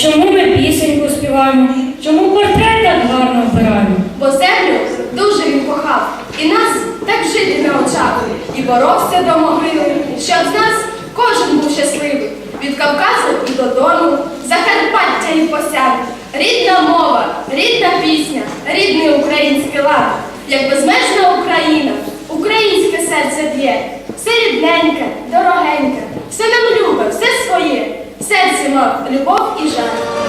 чому ми пісеньку співаємо? Чому портрет так гарно обираємо? Бо землю дуже він кохав, і нас так жити навчав, і боровся до могили, щоб з нас кожен був щасливий. Від Кавказу і додому, Закарпаття і посяд, рідна мова, рідна пісня, рідний український лад, як безмежна Україна, українське серце б'є, все рідненьке, дорогеньке, все нам любе, все своє серці мав любов і жаль.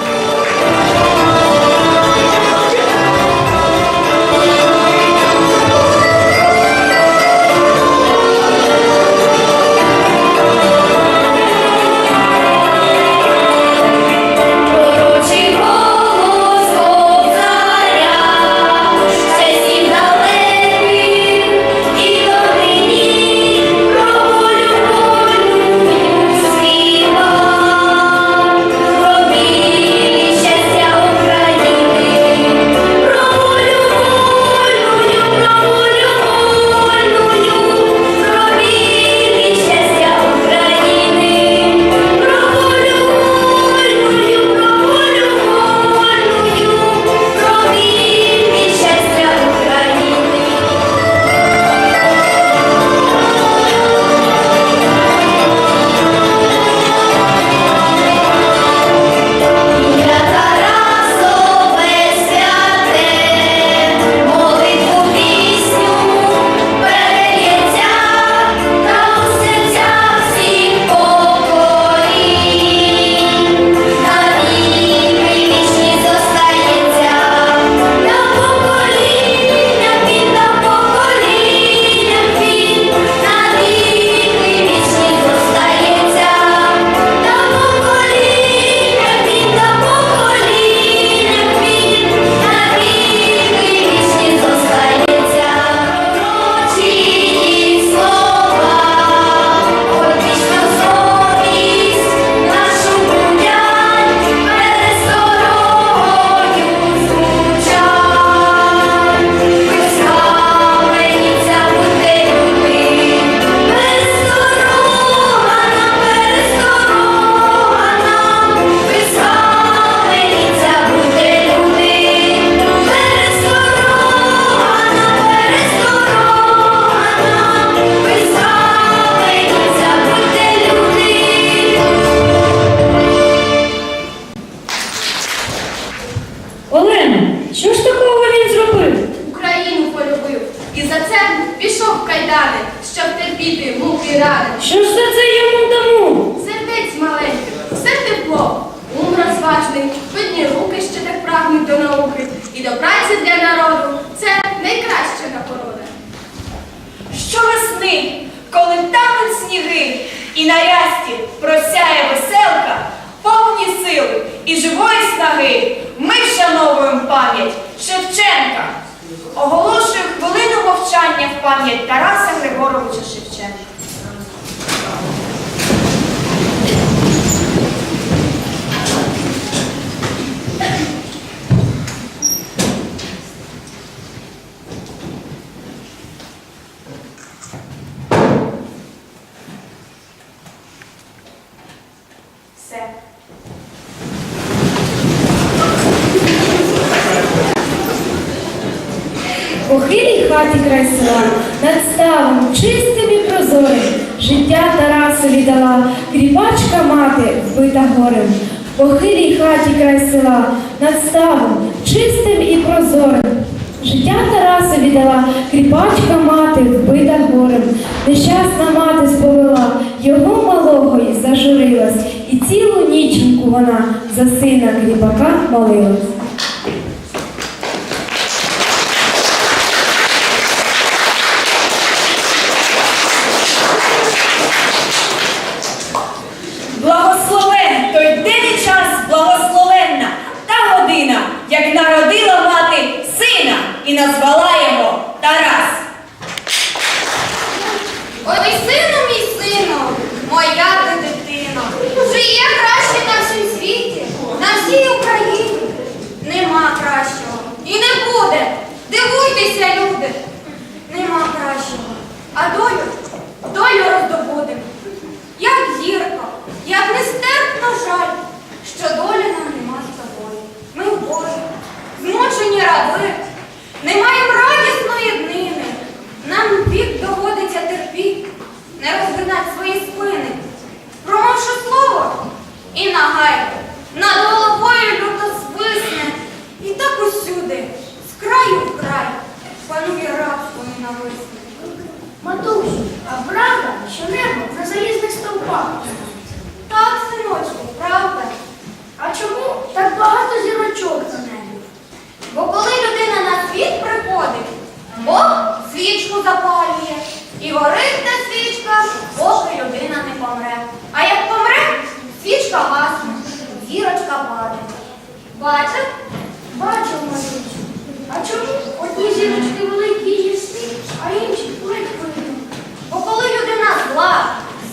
На просяє веселка, повні сил і живої снаги, ми вшановуємо пам'ять Шевченка. Оголошую хвилину мовчання в пам'ять Тараса Григоровича Шевченка. Все. У хилій хаті край села, над ставом чистим і прозорим, життя Тарасові дала, кріпачка мати, вбита горем. В похилій хаті край села, над ставом чистим і прозорим. Життя Тарасові дала, кріпачка мати, вбита горем. Нещасна мати сповела, його малого й зажурилась, і цілу ніченьку вона за сина кріпака молилась.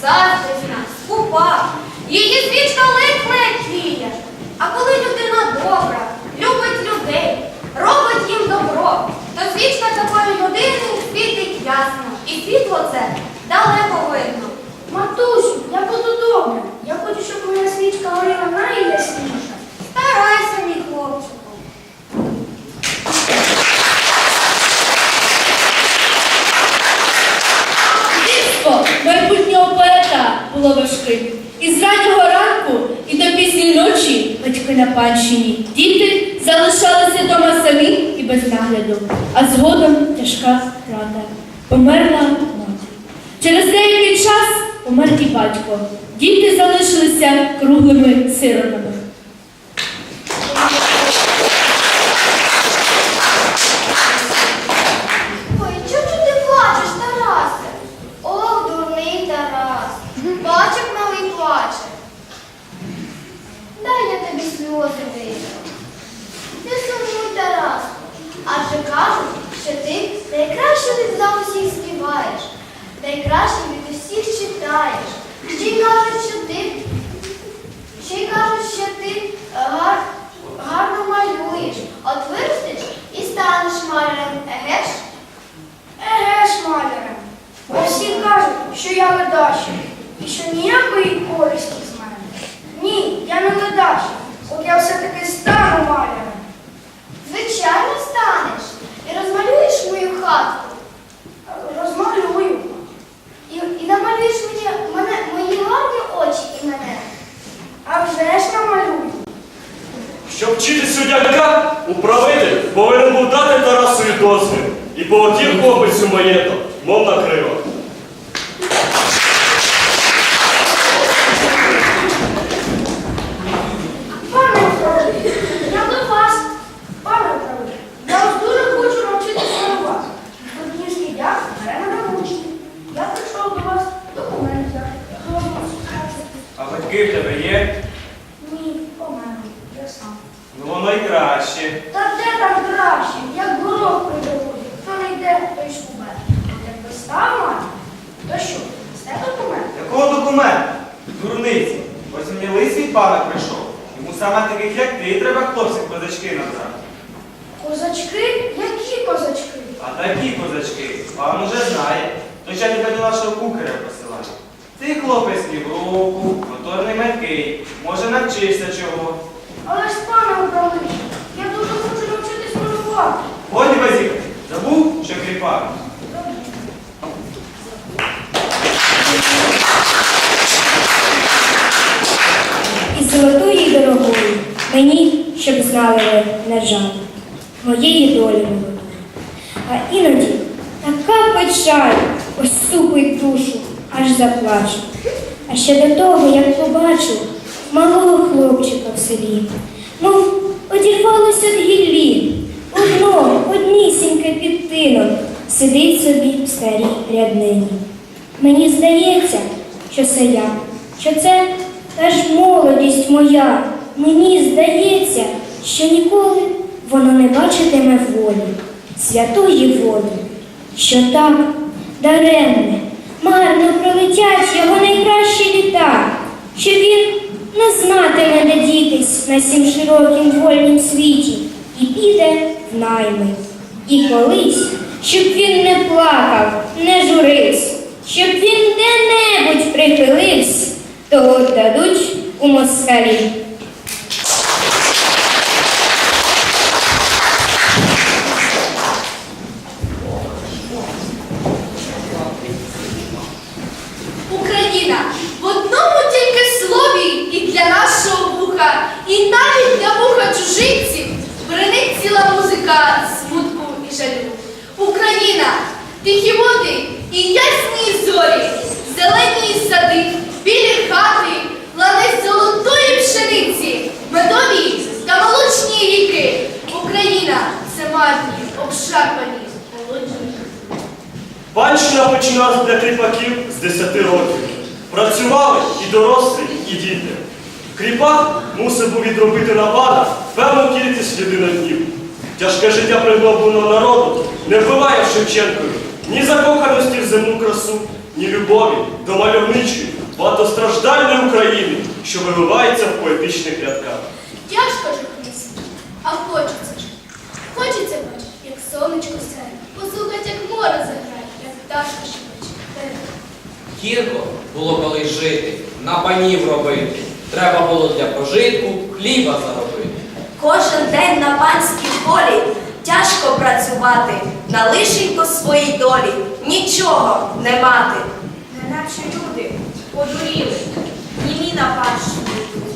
Заздрісна, Померла мати. Через деякий час помер і батько. Діти залишилися круглими сиротами. Найкраще ти за усіх співаєш, найкраще від усіх читаєш. Ще й кажуть, що ти, ще й кажуть, що ти е, гар, гарно малюєш. От виростеш і станеш малярем, еге ж? Еге ж, малярем. Бо всі кажуть, що я ледащий, і що ніякої користі з мене. Ні, я не ледащий. От я все-таки стану малярем. Звичайно, станеш і розмалюєш мою хатку. Розмалюю. І, і намалюєш мені мене, мої гарні очі і мене. А вже ж намалюю. Щоб вчити суддяка, управитель повинен був дати Тарасові дозвіл. І поводів у маєток, мов на крилах. Пане управителю, я до вас. Пане управителю, я вас дуже хочу навчитися малювати. Тут ніжний дяк бере мене в учні. Я прийшов до вас документи взяти. Дозвіл шукати. А батьки в тебе є? Ні, померли, я сам. Ну воно й краще. Та де там краще, як горох при дорозі. Хто не йде, той шкубе. От якби став мати, то що, сте документ? Якого документа? Дурниці. Ось мені від пана прийшов. Йому саме таких, як ти, треба хлопців козачки набрати. Козачки? Які козачки? А такі козачки, пан уже знає. То я тебе до нашого кукаря посилаю. Ти хлопець руку, моторний меткий, може навчишся чого. Але ж пане управління, я дуже хочу навчитись малювати. Годі базік, забув. І золотою і дорогою мені, щоб знали ви, не жаль, моєї долі молодої. А іноді така печаль оступить душу, аж заплачу. А ще до того, як побачу малого хлопчика в селі, мов одірвалося від гіллі, одно, однісіньке підтинок, сидить собі в старій ряднині. Мені здається, що це я, що це та молодість моя. Мені здається, що ніколи воно не бачитиме волі, святої волі, що так даремне, марно пролетять його найкращі літа, що він не знатиме, де дітись на сім широкім вольнім світі, і піде найми. І колись, щоб він не плакав, не журився, щоб він де-небудь прихилився, того дадуть у москалі. Обшарпані. Панщина починалася для кріпаків з 10 років. Працювали і дорослі, і діти. Кріпак мусив був відробити на певну кількість єдиноднів. Тяжке життя пригнобленого народу не вбиває в ні закоханості в земну красу, ні любові до мальовничої, багатостраждальної України, що виливається в поетичних рядках. Тяжко ж колись, а хочеться сонечко сяє, послухати, як море заграє, як пташка шепоче. Гірко було колись жити, на панів робити. Треба було для пожитку хліба заробити. Кожен день на панській полі тяжко працювати, на лишенько своїй долі нічого не мати. Неначе люди подуріли, німі на пащу йдуть.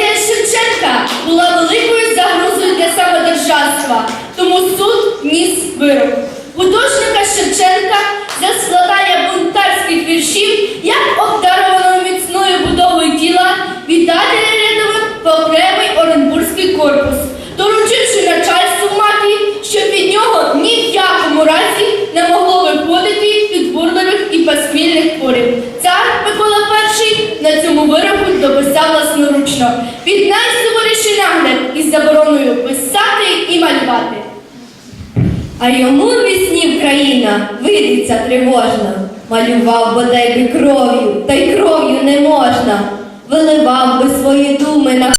Поезія Шевченка була великою загрозою для самодержавства, тому суд ніс вирок. Художника Шевченка за складання бунтарських віршів, як обдарованого міцною будовою тіла, віддати рядовим в окремий Оренбурзький корпус, доручивши начальству мафії, щоб від нього ні в якому разі не могло виходити підбурливих і посмільних творів. Цар Микола І на цьому вироку дописав власноручно. Під найсуворіший нагляд із забороною писати і малювати. А йому в вісні Україна видиться тривожно. Малював бодай кров'ю, та й кров'ю не можна. Виливав би свої думи на